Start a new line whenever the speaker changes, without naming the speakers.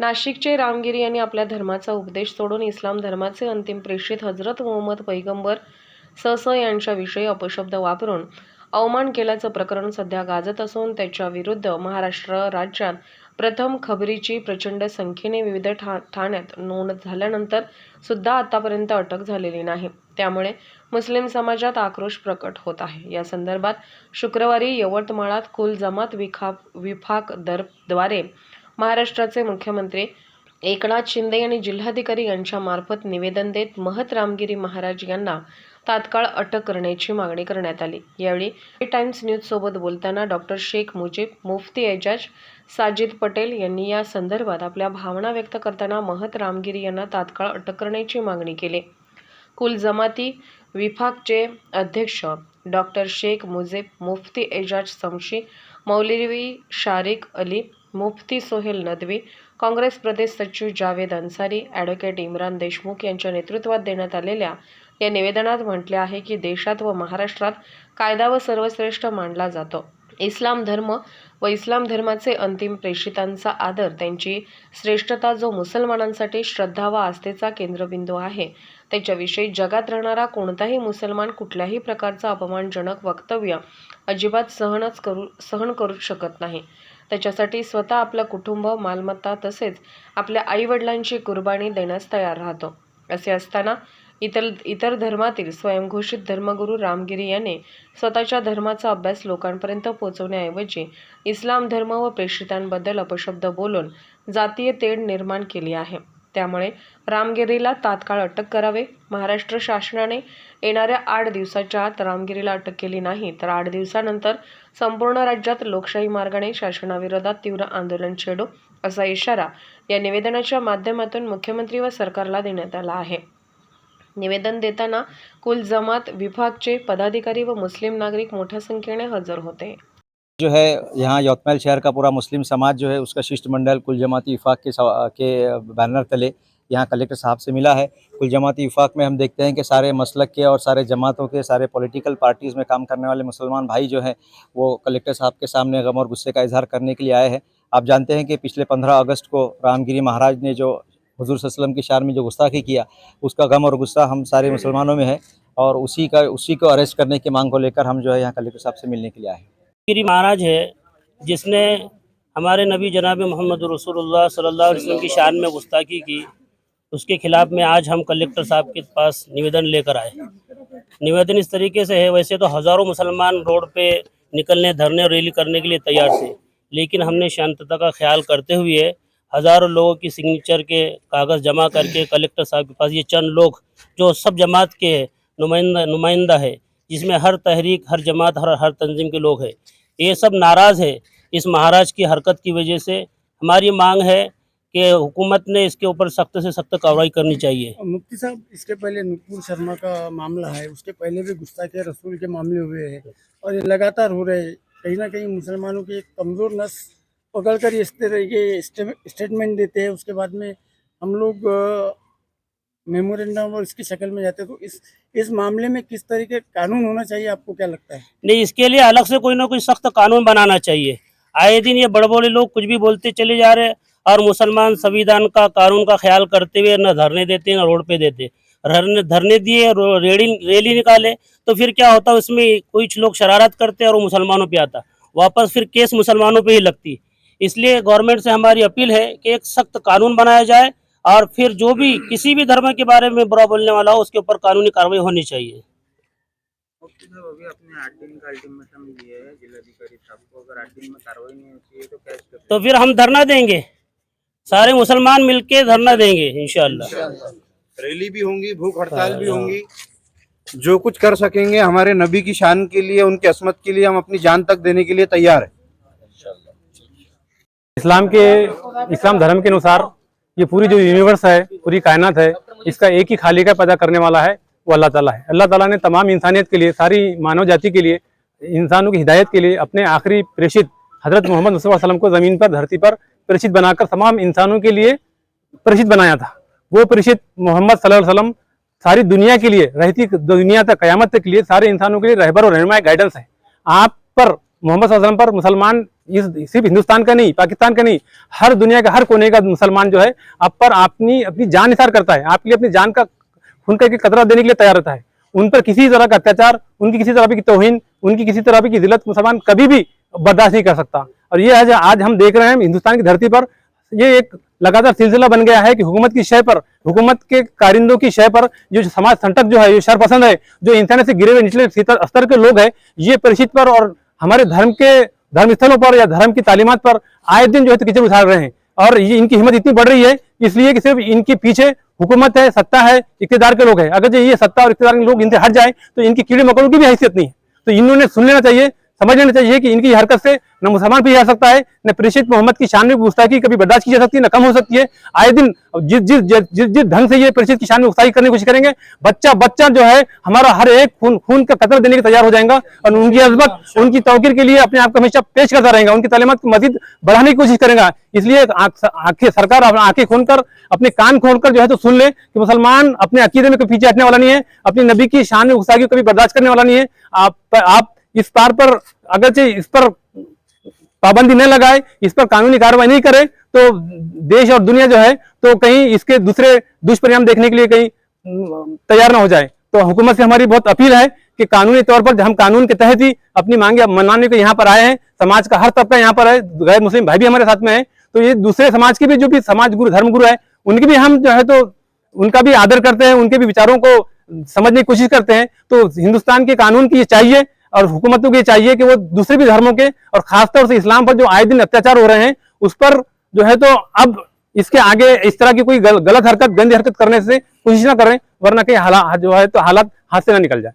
नाशिकचे रामगिरी यांनी आपल्या धर्माचा उपदेश सोडून इस्लाम धर्माचे अंतिम प्रेषित हजरत मोहम्मद पैगंबर सस यांच्याविषयी अपशब्द वापरून अवमान केल्याचं प्रकरण सध्या गाजत असून त्याच्या विरुद्ध महाराष्ट्र राज्यात प्रथम खबरीची प्रचंड संख्येने विविध ठा ठाण्यात नोंद झाल्यानंतर सुद्धा आतापर्यंत अटक झालेली नाही. त्यामुळे मुस्लिम समाजात आक्रोश प्रकट होत आहे. या संदर्भात शुक्रवारी यवतमाळात कुल जमात विखा विफाक दरद्वारे महाराष्ट्राचे मुख्यमंत्री एकनाथ शिंदे यांनी जिल्हाधिकारी यांच्यामार्फत निवेदन देत महत रामगिरी महाराज यांना तात्काळ अटक करण्याची मागणी करण्यात आली. यावेळी टाइम्स न्यूजसोबत बोलताना डॉक्टर शेख मुजीब मुफ्ती एजाज साजिद पटेल यांनी या संदर्भात आपल्या भावना व्यक्त करताना महत रामगिरी यांना तात्काळ अटक करण्याची मागणी केली. कुल जमाती विभागचे अध्यक्ष डॉक्टर शेख मुजेब मुफ्ती एजाज समशी मौलवी शारिक अली मुफ्ती सोहेल नदवी काँग्रेस प्रदेश सचिव जावेद अन्सारी ॲडव्होकेट इम्रान देशमुख यांच्या नेतृत्वात देण्यात आलेल्या या निवेदनात म्हटले आहे की देशात व महाराष्ट्रात कायदा व सर्वश्रेष्ठ मानला जातो. इस्लाम धर्म व इस्लाम धर्माचे अंतिम प्रेषितांचा आदर त्यांची श्रेष्ठता जो मुसलमानांसाठी श्रद्धा व आस्थेचा केंद्रबिंदू आहे त्याच्याविषयी जगात राहणारा कोणताही मुसलमान कुठल्याही प्रकारचं अपमानजनक वक्तव्य अजिबात सहनच करू सहन करू शकत नाही. त्याच्यासाठी स्वतः आपलं कुटुंब मालमत्ता तसेच आपल्या आईवडिलांची कुर्बानी देण्यास तयार राहतो. असे असताना इतर इतर धर्मातील स्वयंघोषित धर्मगुरू रामगिरी याने स्वतःच्या धर्माचा अभ्यास लोकांपर्यंत पोहोचवण्याऐवजी इस्लाम धर्म व प्रेषितांबद्दल अपशब्द बोलून जातीय तेढ निर्माण केली आहे. त्यामुळे रामगिरीला तात्काळ अटक करावे. महाराष्ट्र शासनाने येणाऱ्या आठ दिवसाच्या आत रामगिरीला अटक केली नाही तर आठ दिवसानंतर संपूर्ण राज्यात लोकशाही मार्गाने शासनाविरोधात तीव्र आंदोलन छेडू असा इशारा या निवेदनाच्या माध्यमातून मुख्यमंत्री व सरकारला देण्यात आला आहे. निवेदन देताना कुल जमात विभागचे पदाधिकारी व मुस्लिम नागरिक मोठ्या संख्येने हजर होते.
जो है, यहाँ यवतमाल शहर का पूरा मुस्लिम समाज जो है, उसका शिष्टमंडल कुल जमाती विफाक के के बैनर तले यहाँ कलेक्टर साहब से मिला है। कुल जमाती विफाक में हम देखते हैं कि सारे मसलक के और सारे जमातों के, सारे पॉलिटिकल पार्टीज़ में काम करने वाले मुसलमान भाई जो हैं, वो कलेक्टर साहब के सामने गम और गुस्से का इजहार करने के लिए आए हैं। आप जानते हैं कि पिछले पंद्रह अगस्त को रामगिरी महाराज ने जो हजूर वसल्लम की शान में जो गुस्ताखी किया उसका गम और गुस्सा हम सारे मुसलमानों में है और उसी का उसी को अरेस्ट करने की मांग को लेकर हम जो है यहाँ कलेक्टर साहब से मिलने के लिए आए हैं।
गिरी महाराज है जिसने हमारे नबी जनाब मोहम्मद रसूलुल्लाह सल्लल्लाहु अलैहि वसल्लम की शान में गुस्ताखी की उसके खिलाफ में आज हम कलेक्टर साहब के पास निवेदन लेकर आए निवेदन इस तरीके से है वैसे तो हज़ारों मुसलमान रोड पे निकलने धरने और रैली करने के लिए तैयार थे लेकिन हमने शांतता का ख्याल करते हुए हज़ारों लोगों की सिग्नेचर के कागज़ जमा करके कलेक्टर साहब के पास, ये चंद लोग जो सब जमात के नुमाइंदा नुमाइंदा है, जिसमें हर तहरीक, हर जमात, हर हर तंजीम के लोग हैं। ये सब नाराज़ है इस महाराज की हरकत की वजह से। हमारी मांग है कि हुकूमत ने इसके ऊपर सख्त से सख्त कार्रवाई करनी चाहिए।
मुफ्ती साहब, इसके पहले नुपुर शर्मा का मामला है, उसके पहले भी गुस्सा के रसूल के मामले हुए हैं और ये लगातार हो रहे हैं। कहीं ना कहीं मुसलमानों की एक कमज़ोर नस पकड़ कर इस तरह के स्टेटमेंट देते हैं, उसके बाद में हम लोग मेमोरेंडम और इसकी शक्ल में जाते हैं। तो इस इस मामले में किस तरह के कानून होना चाहिए, आपको क्या लगता है?
नहीं, इसके लिए अलग से कोई ना कोई सख्त कानून बनाना चाहिए। आए दिन ये बड़े बड़े लोग कुछ भी बोलते चले जा रहे और मुसलमान संविधान का, कानून का ख्याल करते हुए न धरने देते न रोड पे देते धरने दिए, रो- रेली रैली निकाले तो फिर क्या होता, उसमें कुछ लोग शरारत करते और वो मुसलमानों पे आता। वापस फिर केस मुसलमानों पे ही लगती। इसलिए गवर्नमेंट से हमारी अपील है कि एक सख्त कानून बनाया जाए और फिर जो भी किसी भी धर्म के बारे में बुरा बोलने वाला हो उसके ऊपर कानूनी कार्रवाई होनी चाहिए।
अभी अपने आठ दिन का अल्टीमेटम लिए है जिलाधिकारी साहब को अगर आठ दिन में कार्रवाई नहीं होती है तो क्या
तो फिर हम धरना देंगे। सारे मुसलमान मिलके धरना देंगे इंशाल्लाह।
रैली भी होंगी भूख हड़ताल भी होंगी। जो कुछ कर सकेंगे हमारे नबी की शान के लिए उनकी असमत के लिए हम अपनी जान तक देने के लिए तैयार है।
इस्लाम के, इस्लाम धर्म के अनुसार ये पूरी जो यूनिवर्स है, पूरी कायनात है, इसका एक ही खालिका पैदा करने वाला है, वो अल्लाह ताला है। अल्लाह ताला ने तमाम इंसानियत के लिए, सारी मानव जाति के लिए, इंसानों की हिदायत के लिए अपने आखिरी प्रेषित हज़रत मोहम्मद वसल्लम को ज़मीन पर, धरती पर प्रेषित बनाकर तमाम इंसानों के लिए प्रेषित बनाया था। वो प्रेषित मोहम्मद वसल्लम सारी दुनिया के लिए, रहती दुनिया तक, कयामत तक के लिए सारे इंसानों के लिए रहबर और रहनुमाई गाइडेंस है। आप पर, मोहम्मद वसल्लम पर मुसलमान सिर्फ़ हिंदुस्तान का नहीं, पाकिस्तान का नहीं, हर दुनिया का, हर कोने का मुसलमान जो है, आप पर अपनी अपनी जान निसार करता है। आपके लिए अपनी जान का, खून का कतरा देने के लिए तैयार रहता है। उन पर किसी तरह का अत्याचार, उनकी किसी तरह की तोहिन, उनकी किसी तरह की जिलत मुसलमान कभी भी बर्दाश्त नहीं कर सकता। और ये आज आज हम देख रहे हैं, हिंदुस्तान की धरती पर, ये एक लगातार सिलसिला बन गया है कि हुकूमत की शय पर, हुकूमत के कारिंदों की शय पर जो समाज संटक जो है जो शरपसंद है, जो इंसान से गिरे हुए निचले स्तर के लोग हैं, ये परिचित पर और हमारे धर्म के धर्म स्थलों पर या धर्म की तालीमत पर आए दिन जो है तो कीचड़ उछाल रहे हैं। और ये इनकी हिम्मत इतनी बढ़ रही है इसलिए कि सिर्फ़ इनके पीछे हुकूमत है, सत्ता है, इकतेदार के लोग हैं। अगर जो ये सत्ता और इकतेदार के लोग इनसे हट जाए तो इनकी कीड़े मकोड़ों की भी हैसियत नहीं है। तो इन्होंने सुन लेना चाहिए समझ लेना चाहिए कि इनकी हरकत से न मुसलमान भी जा सकता है न प्रेषित मोहम्मद की शान में गुस्ताखी कभी बर्दाश्त की जा सकती है न कम हो सकती है। आए दिन जिस जिस जिस जिस, ढंग से ये प्रेषित की शान में गुस्ताखी करने की कोशिश करेंगे बच्चा बच्चा जो है हमारा हर एक खून खून का कतर देने के तैयार हो जाएगा और उनकी अजमत उनकी तौकीर के लिए अपने आप को हमेशा पेश करता रहेगा उनकी तालीमत को मजीद बढ़ाने की कोशिश करेगा। इसलिए आँखें सरकार आँखें खोलकर अपने कान खोलकर जो है तो सुन ले कि मुसलमान अपने अकीदे में कभी पीछे हटने वाला नहीं है अपनी नबी की शान में गुस्ताखी को कभी बर्दाश्त करने वाला नहीं है। आप आप इस बार पर अगर अगरचे इस पर पाबंदी न लगाए, इस पर कानूनी कार्रवाई नहीं करे तो देश और दुनिया जो है तो कहीं इसके दूसरे दुष्परिणाम देखने के लिए कहीं तैयार ना हो जाए। तो हुकूमत से हमारी बहुत अपील है कि कानूनी तौर पर हम कानून के तहत ही अपनी मांगे मनाने के यहाँ पर आए हैं। समाज का हर तबका यहाँ पर है। गैर मुस्लिम भाई भी हमारे साथ में है। तो ये दूसरे समाज के भी जो भी समाज गुरु धर्म गुरु है, उनकी भी हम जो है तो उनका भी आदर करते हैं, उनके भी विचारों को समझने की कोशिश करते हैं। तो हिंदुस्तान के कानून की ये चाहिए और हुकूमतों को ये चाहिए कि वो दूसरे भी धर्मों के और खासतौर से इस्लाम पर जो आए दिन अत्याचार हो रहे हैं उस पर जो है तो अब इसके आगे इस तरह की कोई गल, गलत हरकत गंदी हरकत करने से कोशिश ना करें वरना कहीं हालात जो है तो हालात हाथ से ना निकल जाए।